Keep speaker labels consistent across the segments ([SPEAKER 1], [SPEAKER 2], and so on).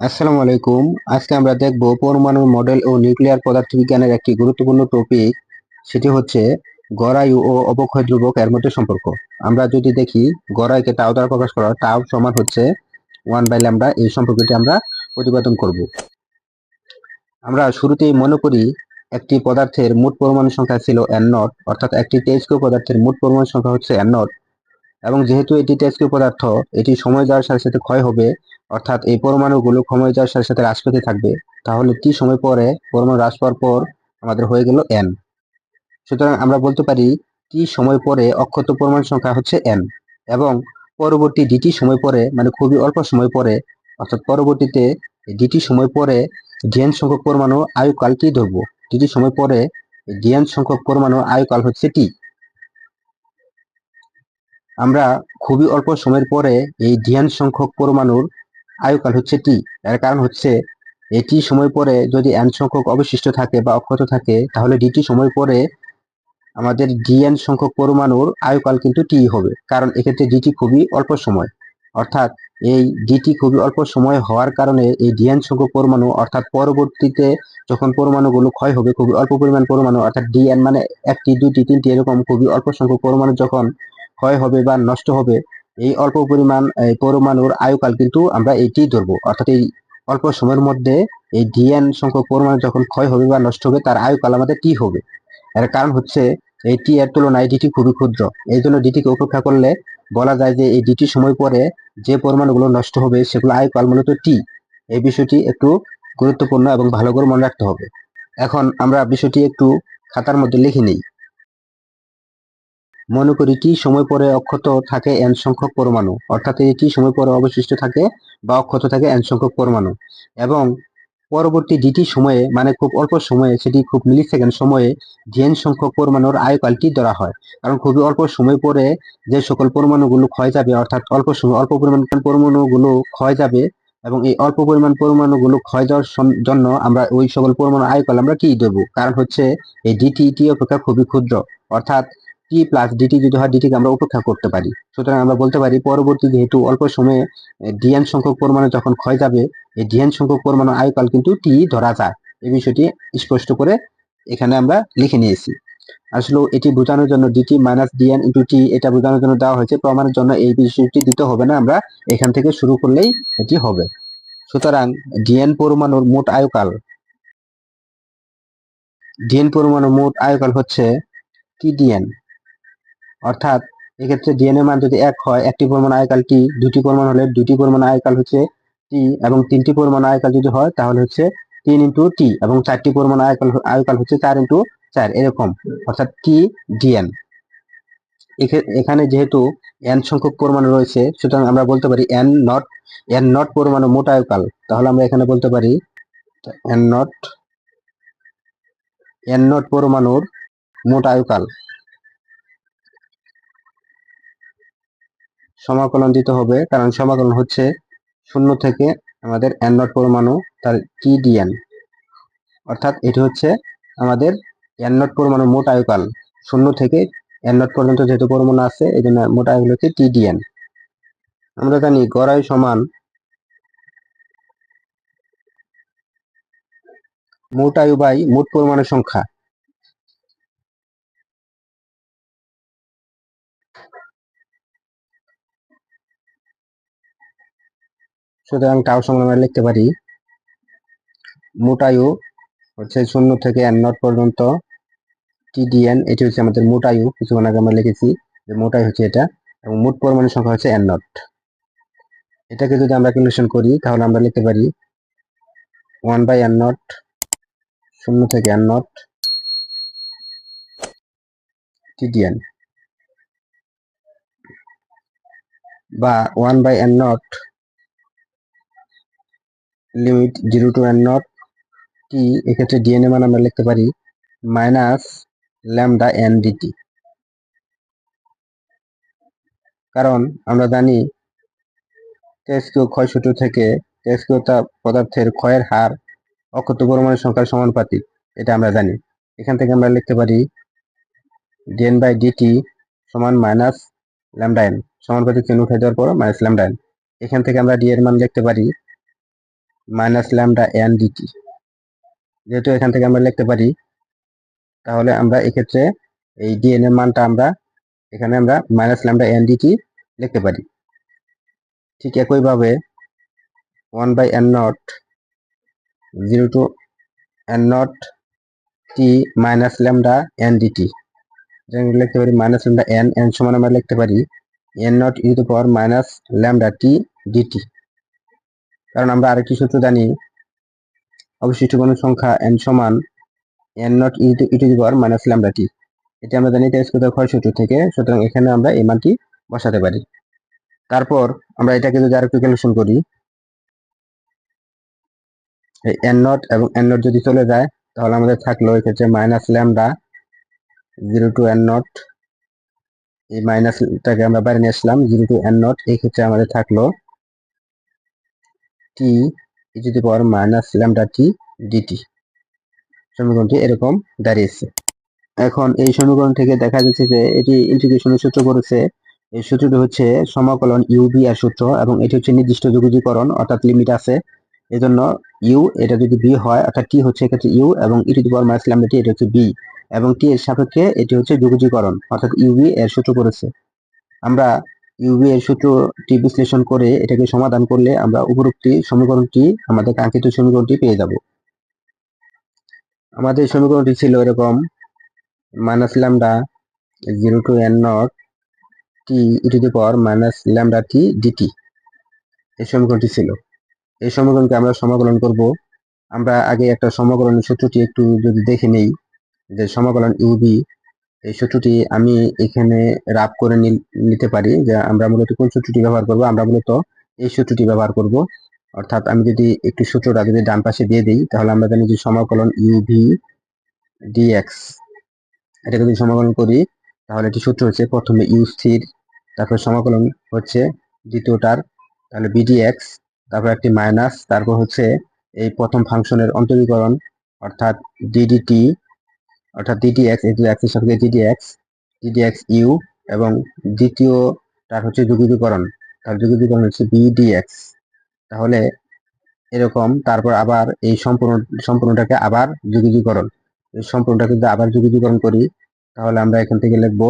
[SPEAKER 1] আসসালামু আলাইকুম। আজকে আমরা দেখব পরমাণু মডেল ও নিউক্লিয়ার পদার্থবিজ্ঞানের একটি গুরুত্বপূর্ণ টপিক সেটি হচ্ছে গড়ায়ু ও অবক্ষয় ধ্রুবক এর মধ্যে সম্পর্ক। আমরা যদি দেখি গড়াইকে টাও দ্বারা প্রকাশ করা টাও সমান হচ্ছে ওয়ান বাই ল্যামডা এই সম্পর্কটি আমরা প্রতিপাদন করব। আমরা শুরুতেই মনে করি একটি পদার্থের মোট পরমাণু সংখ্যা ছিল এন নট অর্থাৎ একটি তেজকীয় পদার্থের মোট পরমাণু সংখ্যা হচ্ছে এন নট এবং যেহেতু এটি তেজকীয় পদার্থ, এটি সময় যাওয়ার সাথে সাথে ক্ষয় হবে অর্থাৎ এই পরমাণুগুলো সময় যাওয়ার সাথে সাথে হ্রাস পেতে থাকবে, তাহলে টি সময় পরে পরমাণু হ্রাস পাওয়ার পর আমাদের হয়ে গেল এন সুতরাং আমরা বলতে পারি টি সময় পরে অক্ষত পরমাণু সংখ্যা হচ্ছে এন এবং পরবর্তী ডিটি সময় পরে মানে খুবই অল্প সময় পরে, অর্থাৎ পরবর্তীতে ডিটি সময় পরে ডিএন সংখ্যক পরমাণু আয়ুকাল ধরবো। ডিটি সময় পরে ডিএন সংখ্যক পরমাণু আয়ুকাল হচ্ছে টি আমরা খুবই অল্প সময়ের পরে এই ডিএন সংখ্যক পরমাণুর আয়ুকাল হচ্ছে টি। এর কারণ হচ্ছে এটি সময় পরে যদি এন সংখ্যক অবশিষ্ট থাকে বা অক্ষত থাকে, তাহলে ডিটি সময় পরে আমাদের ডিএন সংখ্যক পরমাণুর আয়ুকাল কিন্তু টি হবে, কারণ এক্ষেত্রে ডিটি খুবই অল্প সময়। অর্থাৎ এই ডিটি খুবই অল্প সময় হওয়ার কারণে এই ডিএন সংখ্যক পরমাণু, অর্থাৎ পরবর্তীতে যখন পরমাণুগুলো ক্ষয় হবে, খুবই অল্প পরিমাণ পরমাণু, অর্থাৎ ডিএন মানে একটি দুটি তিনটি এরকম খুবই অল্প সংখ্যক পরমাণু যখন ক্ষয় হবে বা নষ্ট হবে এই অল্প পরিমাণ পরমাণুর আয়ুকাল কিন্তু আমরা এইটি ধরবো। অর্থাৎ এই অল্প সময়ের মধ্যে এই ডিএন সংখ্যক পরমাণু যখন ক্ষয় হবে বা নষ্ট হবে, তার আয়ুকাল আমাদের টি হবে? এর কারণ হচ্ছে এই টি এর তুলনায় ডিটি খুবই ক্ষুদ্র। এই জন্য ডিটিকে উপেক্ষা করলে বলা যায় যে এই ডিটি সময় পরে যে পরমাণুগুলো নষ্ট হবে, সেগুলো আয়ুকাল মূলত টি। এই বিষয়টি একটু গুরুত্বপূর্ণ এবং ভালো করে মনে রাখতে হবে। এখন আমরা বিষয়টি একটু খাতার মধ্যে লিখে নিই। মনে করি টি সময় পরে অক্ষত থাকে এন সংখ্যক পরমাণু। অর্থাৎ এই সময় পরে অবশিষ্ট থাকে বা অক্ষত থাকে এন সংখ্যক পরমাণু। এবং পরবর্তী ডিটি সময়ে মানে খুব অল্প সময়ে, সেটি খুব মিলি সেকেন্ড সময়ে জেন সংখ্যক পরমাণুর আয়ুকালটি ধরা হয়। কারণ খুবই অল্প সময় পরে যে সকল পরমাণুগুলো ক্ষয় যাবে, অর্থাৎ অল্প সময় অল্প পরিমাণ পরমাণুগুলো ক্ষয় যাবে এবং এই অল্প পরিমাণ পরমাণুগুলো ক্ষয় যাওয়ার জন্য আমরা ওই সকল পরমাণু আয়ুকাল আমরা কি দেবো? কারণ হচ্ছে এই ডিটি টি অপেক্ষা খুবই ক্ষুদ্র। অর্থাৎ টি প্লাস ডিটি যদি হয় ডিটিকে আমরা উপেক্ষা করতে পারি। সুতরাং আমরা বলতে পারি, পরবর্তী যেহেতু অল্প সময়ে ডিএন সংখ্যক পরমাণু যখন ক্ষয় যাবে, এই ডিএন সংখ্যক পরমাণু আয়ুকাল কিন্তু টি ধরা যায়। এই বিষয়টি স্পষ্ট করে এখানে আমরা লিখে নিয়েছি। আসলে এটি বোঝানোর জন্য DT minus DN into T এটা বোঝানোর জন্য দেওয়া হয়েছে। প্রমাণের জন্য এই বিষয়টি দিতে হবে না, আমরা এখান থেকে শুরু করলেই এটি হবে। সুতরাং ডিএন পরমাণুর মোট আয়ুকাল ডিএন পরমাণুর মোট আয়ুকাল হচ্ছে টিডিএন অর্থাৎ এক্ষেত্রে ডিএনএ মান যদি এক হয়, একটি পরমাণু আয়কাল টি দুটি পরমাণু হলে দুটি পরমাণু আয়কাল হচ্ছে টি এবং তিনটি পরমাণু আয়কাল যদি হয়, তাহলে হচ্ছে তিন ইন্টু টি এবং চারটি পরমাণু আয়কাল আয়কাল হচ্ছে চার ইন্টু চার, এরকম। অর্থাৎ টি ডিএন এখানে যেহেতু এন সংখ্যক পরমাণু রয়েছে, সুতরাং আমরা বলতে পারি এন নট এন নট পরমাণু মোট আয়কাল। তাহলে আমরা এখানে বলতে পারি এন নট এন নট পরমাণুর মোট আয়ুকাল। সমাকলন দিতে হবে, কারণ সমাকলন হচ্ছে শূন্য থেকে আমাদের এন নট পরমাণু তার টি ডিএন অর্থাৎ এটি হচ্ছে আমাদের এন নট পরমাণু মোট আয়ুকাল, শূন্য থেকে এন নট পর্যন্ত যেহেতু পরমাণু আছে এই জন্য মোট আয়ুকাল হচ্ছে টি ডিএন আমরা জানি গড়াই সমান মোট আয়ু বাই মোট পরমাণু সংখ্যা। সুতরাং টাও সমান আমরা লিখতে পারি মোটায়ু হচ্ছে শূন্য থেকে এন নট পর্যন্ত টিডিএন এটি হচ্ছে আমাদের মোটায়ু কিছুক্ষণ আগে আমরা লিখেছি যে মোটাই হচ্ছে এটা, এবং মোট পরমাণু সংখ্যা হচ্ছে এন নট এটাকে যদি আমরা ক্যালকুলেশন করি, তাহলে আমরা লিখতে পারি ওয়ান বাই এন নট শূন্য থেকে এন নট টিডিএন বা one by N nought limit zero to N nought T এক্ষেত্রে ডিএনএ মান আমরা লিখতে পারি মাইনাস ল্যামডা এন ডিটি কারণ আমরা জানি তেজকীয় ক্ষয়সূত্র থেকে তেজকীয়তা পদার্থের ক্ষয়ের হার অক্ষত পরমাণু সংখ্যার সমানুপাতিক, এটা আমরা জানি। এখান থেকে আমরা লিখতে পারি ডিএন বাই ডিটি সমান মাইনাস ল্যামডা এন সমানুপাতিক চিহ্ন উঠে দেওয়ার পর মাইনাস ল্যামডা এন এখান থেকে আমরা ডি এর মান লিখতে পারি মাইনাস ল্যামডা এন ডিটি যেহেতু এখান থেকে আমরা লিখতে পারি, তাহলে আমরা এক্ষেত্রে এই ডিএন এর মানটা আমরা, এখানে আমরা মাইনাস ল্যামডা এন ডিটি লিখতে পারি। ঠিক একইভাবে one by N nought zero to N nought T minus lambda N DT লিখতে পারি মাইনাস ল্যামডা এন এন সমান আমরা লিখতে পারি N nought E to power minus lambda T DT কারণ আমরা আরেকটি সূত্র জানি, অবশিষ্ট কোন সংখ্যা এন সমান N nought E to minus lambda T এটি আমরা জানি কোথাও ক্ষয় সূত্র থেকে, সুতরাং এখানে আমরা এই মানটি বসাতে পারি। তারপর আমরা এটাকে যদি আরেকটু ক্যালকুলেশন করি, এই এন নট এবং এন নট যদি চলে যায়, তাহলে আমাদের থাকল এক্ষেত্রে minus lambda zero to N nought এই মাইনাসটাকে আমরা বাইরে নিয়ে আসলাম জিরো টু এন নট এই ক্ষেত্রে আমাদের থাকল T E to the power minus lambda T DT সমীকরণটি এরকম দাঁড়িয়েছে। এখন এই সমীকরণ থেকে দেখা যাচ্ছে যে এটি ইন্টিগ্রেশনের সূত্র করেছে এই সূত্রটি হচ্ছে সমাকলন ইউবি এর সূত্র এবং এটি হচ্ছে নির্দিষ্ট যোগজীকরণ অর্থাৎ লিমিট আছে। এজন্য ইউ এটা যদি বি হয়, অর্থাৎ টি হচ্ছে এক্ষেত্রে ইউ এবং E to power minus lambda T এটা হচ্ছে বি এবং টি এর সাপেক্ষে এটি হচ্ছে যোগজীকরণ অর্থাৎ ইউবি এর সূত্র করেছে আমরা ইউবি এর সূত্রটি বিশ্লেষণ করে এটাকে সমাধান করলে আমরা উপরোক্তি সমীকরণটি, আমাদের কাঙ্ক্ষিত সমীকরণটি পেয়ে যাব। আমাদের সমীকরণটি ছিল এরকম minus lambda zero to N nought T E to the power minus lambda T DT এই সমীকরণটি ছিল। এই সমীকরণকে আমরা সমাকলন করব। আমরা আগে একটা সমাকলনের সূত্রটি একটু যদি দেখে নেই, যে সমাকলন ইউবি এই সূত্রটি আমি এখানে রাব করে নিতে পারি যে আমরা মূলত কোন সূত্রটি ব্যবহার করব? আমরা মূলত এই সূত্রটি ব্যবহার করব। অর্থাৎ আমি যদি একটু সূত্রটা যদি ডান পাশে দিয়ে দিই, তাহলে আমরা জানি যে সমাকলন ইউভি ডিএক্স এটাকে যদি সমাকলন করি, তাহলে এটি সূত্র হচ্ছে প্রথমে ইউ স্থির, তারপর সমাকলন হচ্ছে দ্বিতীয়টার, তাহলে বিডিএক্স তারপর একটি মাইনাস তারপর হচ্ছে এই প্রথম ফাংশনের অন্তরীকরণ, অর্থাৎ ডিডিটি অর্থাৎ ডিডিএক্স এই এক্সের সাথে ডিডিএক্স ডিডিএক্স ইউ এবং দ্বিতীয়টার হচ্ছে যুগীকরণ। তার যুগীকরণ হচ্ছে বিডিএক্স তাহলে এরকম, তারপর আবার এই সম্পূর্ণ, সম্পূর্ণটাকে আবার যুগীকরণ। এই সম্পূর্ণটাকে যদি আবার যুগীকরণ করি। তাহলে আমরা এখান থেকে লিখব,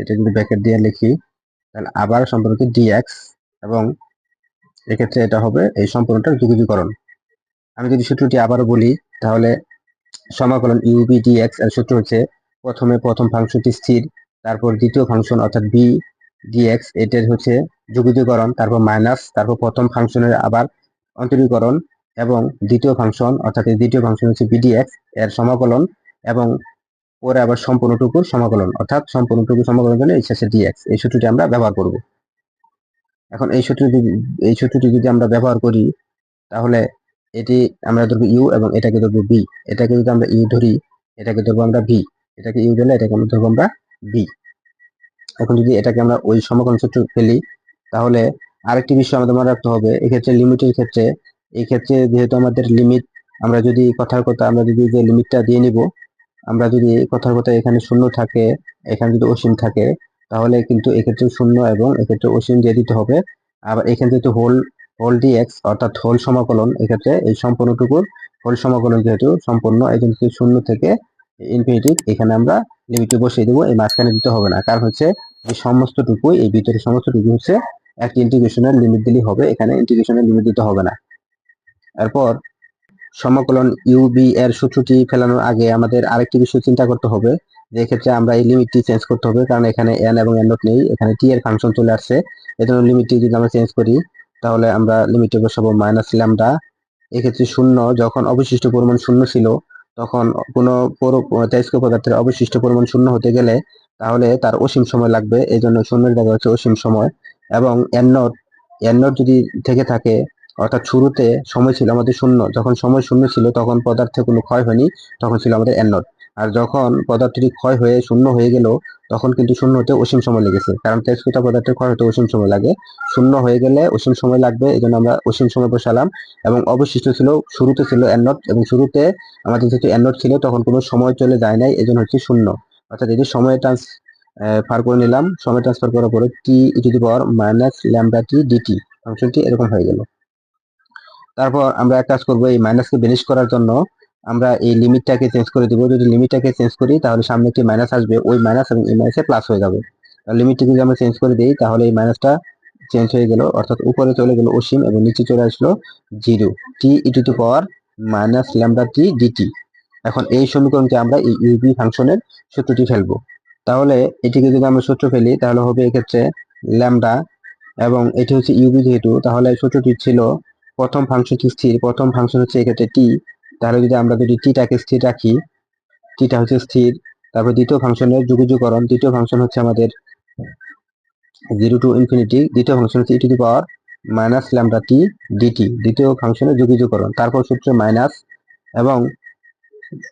[SPEAKER 1] এটা যদি ব্যাকেট দিয়ে লিখি। তাহলে আবার সম্পূর্ণকে ডিএক্স এবং এক্ষেত্রে এটা হবে এই সম্পূর্ণটার যুগীকরণ। আমি যদি সূত্রটি আবার বলি, তাহলে সমাকলন ইউবি ডিএক্স এর সূত্র হচ্ছে প্রথমে প্রথম ফাংশনটি স্থির, তারপর দ্বিতীয় ফাংশন অর্থাৎ বি ডিএক্স এটার হচ্ছে যুগীকরণ তারপর মাইনাস তারপর প্রথম ফাংশনের আবার অন্তরীকরণ এবং দ্বিতীয় ফাংশন অর্থাৎ দ্বিতীয় ফাংশন হচ্ছে বিডিএক্স এর সমাকলন এবং পরে আবার সম্পূর্ণটুকুর সমাকলন, অর্থাৎ সম্পূর্ণটুকু সমাকলন জন্য এই শেষে ডিএক্স এই সূত্রটি আমরা ব্যবহার করব। এখন এই সূত্রটি এই সূত্রটি যদি আমরা ব্যবহার করি, তাহলে এটি আমরা ধরবো ইউ এবং এটাকে ধরবো বি। এটাকে যদি আমরা ইউ ধরি, এটাকে ধরবো আমরা ভি। এটাকে ইউ ধরলে এটাকে আমরা ধরবো আমরা বি। এখন যদি এটাকে আমরা ওই সমকলন সূত্র ফেলি, তাহলে আরেকটি বিষয় আমাদের মনে রাখতে হবে। এক্ষেত্রে লিমিটের ক্ষেত্রে, এই ক্ষেত্রে যেহেতু আমাদের লিমিট, আমরা যদি কথার কথা, আমরা যদি যে লিমিটটা দিয়ে নিব, আমরা যদি কথার কথা এখানে শূন্য থাকে, এখানে যদি অসীম থাকে, তাহলে কিন্তু এক্ষেত্রে শূন্য এবং এক্ষেত্রে অসীম দিয়ে দিতে হবে। আবার এখানে যেহেতু হোল হোল ডিএক্স অর্থাৎ হোল সমাকলন এক্ষেত্রে এই সম্পূর্ণটুকুর হোল সমাকলন যেহেতু সম্পূর্ণ, এই জন্য শূন্য থেকে ইনফিনিটি এখানে আমরা লিমিটে বসিয়ে দেবো, এই মাঝখানে দিতে হবে না। কারণ হচ্ছে এই সমস্তটুকুই, এই ভিতরে সমস্তটুকু হচ্ছে একটি ইন্টিগ্রেশনের লিমিট দিলেই হবে, এখানে ইন্টিগ্রেশনের লিমিট দিতে হবে না। এরপর সমকলন ইউবি এর সূত্রটি ফেলানোর আগে আমাদের আরেকটি বিষয় চিন্তা করতে হবে, যে ক্ষেত্রে আমরা এই লিমিটটি চেঞ্জ করতে হবে, কারণ এখানে এন এবং এন ডট নেই, এখানে টি এর ফাংশন চলে আসছে। এজন্য লিমিটটি যদি আমরা চেঞ্জ করি তাহলে আমরা লিমিটে বসাবো মাইনাস ল্যামডা এক্ষেত্রে শূন্য, যখন অবশিষ্ট পরিমাণ শূন্য ছিল, তখন কোনো তেজস্ক্রিয় পদার্থের অবশিষ্ট পরিমাণ শূন্য হতে গেলে তাহলে তার অসীম সময় লাগবে। এই জন্য শূন্যের জায়গা হচ্ছে অসীম সময়। এবং এন নট এন নট যদি থেকে থাকে, অর্থাৎ শুরুতে সময় ছিল আমাদের শূন্য, যখন সময় শূন্য ছিল, তখন পদার্থে কোনো ক্ষয় হয়নি, তখন ছিল আমাদের এন নট আর যখন পদার্থটি ক্ষয় হয়ে শূন্য হয়ে গেল, তখন কিন্তু শূন্য হতে অসীম সময় লেগেছে। কারণ তেজস্ক্রিয় পদার্থের ক্ষয় হতে অসীম সময় লাগে। শূন্য হয়ে গেলে অসীম সময় লাগবে এই আমরা অসীম সময় বসালাম। এবং অবশিষ্ট ছিল, শুরুতে ছিল এন এবং শুরুতে আমাদের যেহেতু এন নট ছিল, তখন কোনো সময় চলে যায় নাই এই জন্য হচ্ছে শূন্য। অর্থাৎ এটি সময় ট্রান্স ফার করে নিলাম, সময় ট্রান্সফার করার পরে T E to the power minus lambda T DT ফাংশনটি এরকম হয়ে গেল। তারপর আমরা এক কাজ করব এই মাইনাসকে বেনিশ করার জন্য। আমরা এই লিমিটটাকে চেঞ্জ করে দিব। যদি লিমিটটাকে চেঞ্জ করি, তাহলে সামনে একটি মাইনাস আসবে। ওই মাইনাস এবং এই মাইনাসে প্লাস হয়ে যাবে। লিমিটটিকে যদি আমরা চেঞ্জ করে দিই, তাহলে এই মাইনাসটা চেঞ্জ হয়ে গেল। অর্থাৎ উপরে চলে গেল অসীম এবং নিচে চলে আসলো zero T E to power minus lambda T DT এখন এই সমীকরণকে আমরা এই ইউবি ফাংশনের সূত্রটি ফেলব। তাহলে এটিকে যদি আমরা সূত্র ফেলি, তাহলে হবে এক্ষেত্রে ল্যামডা এবং এটি হচ্ছে ইউবি যেহেতু, তাহলে সূত্রটি ছিল প্রথম ফাংশনটি স্থির। প্রথম ফাংশন হচ্ছে এক্ষেত্রে টি তাহলে যদি আমরা যদি টিটাকে স্থির রাখি টিটা হচ্ছে স্থির। তারপর দ্বিতীয় ফাংশনের যুগযুগকরণ দ্বিতীয় ফাংশন হচ্ছে আমাদের জিরো টু ইনফিনিটি দ্বিতীয় ফাংশন হচ্ছে E to the power minus lambda T DT দ্বিতীয় ফাংশনের যুগযুগকরণ। তারপর সূত্র মাইনাস এবং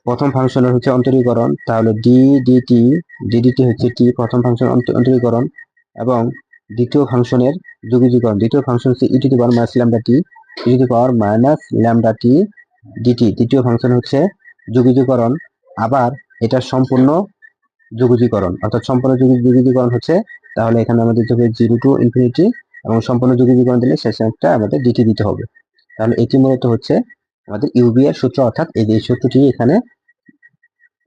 [SPEAKER 1] প্রথম ফাংশনের হচ্ছে অন্তরীকরণ, তাহলে ডি ডিটি ডিডিটি হচ্ছে টি প্রথম ফাংশন অন্তরীকরণ এবং দ্বিতীয় ফাংশনের যুগীকরণ দ্বিতীয় ফাংশন হচ্ছে E to the power minus lambda T E to the power minus lambda T DT দ্বিতীয় ফাংশন হচ্ছে যুগীকরণ। আবার এটা সম্পূর্ণ যুগীকরণ, অর্থাৎ সম্পূর্ণ যুগীকরণ হচ্ছে, তাহলে এখানে আমাদের হবে জিরো টু ইনফিনিটি এবং সম্পূর্ণ যুগীকরণ দিলে শেষে একটা আমাদের ডিটি দিতে হবে। তাহলে এটি মূলত হচ্ছে আমাদের ইউবি এর সূত্র, অর্থাৎ এই যে সূত্রটি এখানে,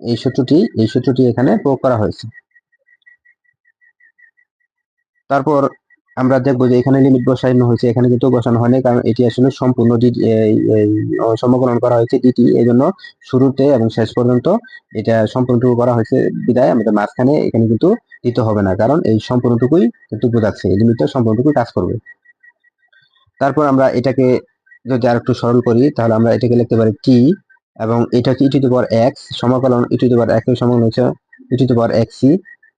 [SPEAKER 1] এই সূত্রটি এই সূত্রটি এখানে প্রয়োগ করা হয়েছে। তারপর আমরা দেখব যে এখানে লিমিট বসানো হয়েছে, এখানে কিন্তু বসানো হয়নি, কারণ এটি আসলে সম্পূর্ণ সমকলন করা হয়েছে ডিটি এই জন্য শুরুতে এবং শেষ পর্যন্ত এটা সম্পূর্ণটুকু করা হয়েছে বিদায়, আমাদের মাঝখানে এখানে কিন্তু দিতে হবে না, কারণ এই সম্পূর্ণটুকুই কিন্তু বোঝাচ্ছে, এই লিমিটটা সম্পূর্ণটুকুই কাজ করবে। তারপর আমরা এটাকে যদি আর একটু সরল করি, তাহলে আমরা এটাকে লিখতে পারি টি এবং এটা হচ্ছে ই টু দি এক্স সমাকলন ই টু দি পাওয়ার এক্স সমাকলন হচ্ছে E to the X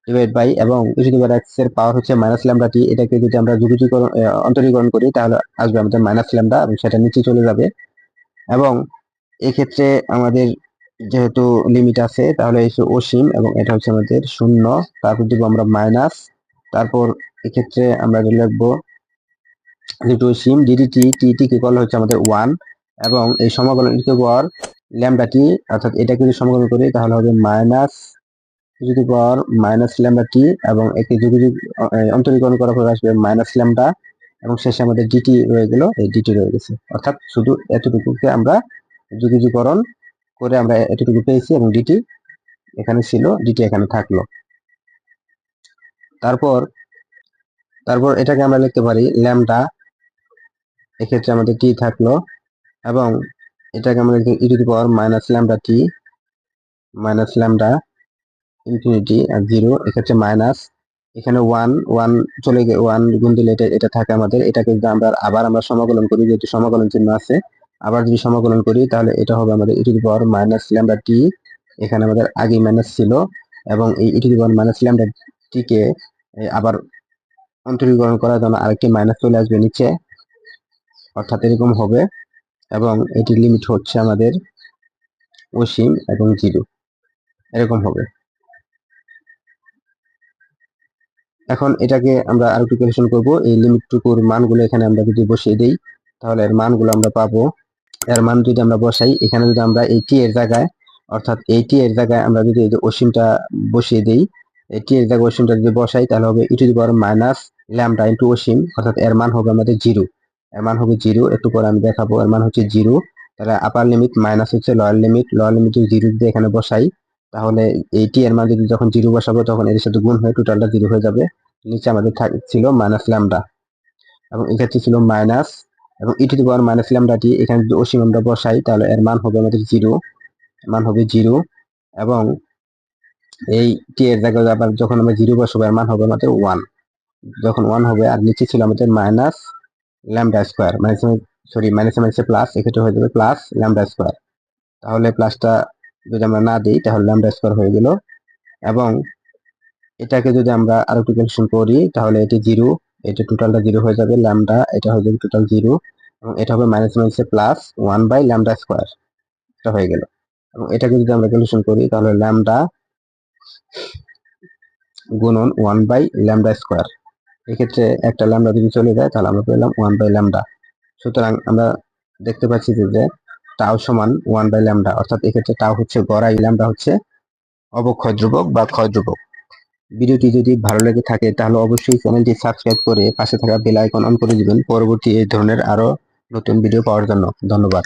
[SPEAKER 1] divide by এবং ই টু পাওয়ার এক্সের পাওয়ার হচ্ছে মাইনাস ল্যামডা টি এটাকে যদি আমরা যুগীকরণ অন্তরীকরণ করি, তাহলে আসবে আমাদের মাইনাস ল্যামডা এবং সেটা নিচে চলে যাবে। এবং এক্ষেত্রে আমাদের যেহেতু লিমিট আছে, তাহলে এই অসীম এবং এটা হচ্ছে আমাদের শূন্য, তারপর দিব আমরা মাইনাস তারপর এক্ষেত্রে আমরা লিখব যেহেতু অসীম ডিডিটি টি কে কল হচ্ছে আমাদের ওয়ান এবং এই সমাকলন ই টু পাওয়ার ল্যামডা টি অর্থাৎ এটাকে যদি সমাকলন করি, তাহলে হবে minus to power minus lambda T এবং একে যুগ যুগ অন্তরীকরণ করার পর আসবে মাইনাস ল্যামডা এবং শেষে আমাদের ডিটি রয়ে গেল, এই ডিটি রয়ে গেছে। অর্থাৎ শুধু এতটুকুকে আমরা যুগীকরণ করে আমরা এতটুকু পেয়েছি এবং ডিটি এখানে ছিল ডিটি এখানে থাকল। তারপর তারপর এটাকে আমরা লিখতে পারি ল্যামডা এক্ষেত্রে আমাদের টি থাকল এবং এটাকে আমরা লিখতে E power minus lambda T minus lambda infinity আর জিরো এক্ষেত্রে মাইনাস এখানে ওয়ান ওয়ান চলে গিয়ে ওয়ান গুণ দিলে এটা এটা থাকে আমাদের, এটাকে আমরা আবার আমরা সমাকলন করি, যেহেতু সমাকলন চিহ্ন আছে, আবার যদি সমাকলন করি, তাহলে এটা হবে আমাদের E to the power minus lambda T এখানে আমাদের আগে মাইনাস ছিল, এবং এই E to the power minus lambda টিকে আবার অন্তরীকরণ করার জন্য আরেকটি মাইনাস চলে আসবে নিচে, অর্থাৎ এরকম হবে, এবং এটির লিমিট হচ্ছে আমাদের অসীম এবং জিরো এরকম হবে। এখন এটাকে আমরা আরও ক্যালকুলেশন করব। এই লিমিট লিমিটটুকুর মানগুলো এখানে আমরা যদি বসিয়ে দিই, তাহলে এর মানগুলো আমরা পাবো। এর মান যদি আমরা বসাই, এখানে যদি আমরা এই টি এর জায়গায়, অর্থাৎ এই টি এর জায়গায় আমরা যদি এই যে অসীমটা বসিয়ে দিই, এই টি এর জায়গায় অসীমটা যদি বসাই, তাহলে হবে E to the power minus lambda into অসীম, অর্থাৎ এর মান হবে আমাদের জিরো এর মান হবে জিরো একটু পরে আমি দেখাবো, এর মান হচ্ছে জিরো তাহলে আপার লিমিট মাইনাস হচ্ছে lower limit lower limit zero যদি এখানে বসাই তাহলে এইটি এর মান যদি যখন জিরো বসাবো তখন এর সাথে গুণ হয়ে টোটালটা জিরো হয়ে যাবে। নিচে আমাদের ছিল মাইনাস ল্যামডা এবং এক্ষেত্রে ছিল মাইনাস এবং ই টু পাওয়ার মাইনাস ল্যামডাটি এখানে যদি অসীম আমরা বসাই তাহলে এর মান হবে আমাদের জিরো মান হবে জিরো এবং এই টি এর জায়গায় আবার যখন আমরা জিরো বসাবো এর মান হবে আমাদের ওয়ান যখন ওয়ান হবে আর নিচে ছিল আমাদের minus lambda square minus sorry minus মাইনাসে প্লাস এক্ষেত্রে হয়ে যাবে প্লাস ল্যামডা স্কোয়ার তাহলে প্লাসটা যদি আমরা না দিই, তাহলে ল্যামডা স্কোয়ার হয়ে গেল। এবং এটাকে যদি আমরা আরও ক্যালকুলেশন করি, তাহলে এটি জিরো এটা টোটালটা জিরো হয়ে যাবে ল্যামডা এটা হয়ে যাবে টোটাল জিরো এবং এটা হবে মাইনাস মাইনাসে plus one by lambda square এটা হয়ে গেল। এবং এটাকে যদি আমরা ক্যালকুলেশন করি, তাহলে ল্যামডা গুণন ওয়ান বাই ল্যামডা স্কোয়ার এক্ষেত্রে একটা ল্যামডা যদি চলে যায়, তাহলে আমরা পেলাম ওয়ান বাই ল্যামডা সুতরাং আমরা দেখতে পাচ্ছি যে টাও সমান ওয়ান বাই ল্যামডা অর্থাৎ এক্ষেত্রে টাও হচ্ছে গড়াই ল্যামডা হচ্ছে অবক্ষয় ধ্রুবক বা ক্ষয় ধ্রুবক ভিডিওটি যদি ভালো লেগে থাকে, তাহলে অবশ্যই চ্যানেলটি সাবস্ক্রাইব করে পাশে থাকা বেল আইকন অন করে দিবেন, পরবর্তী এই ধরনের আরও নতুন ভিডিও পাওয়ার জন্য। ধন্যবাদ।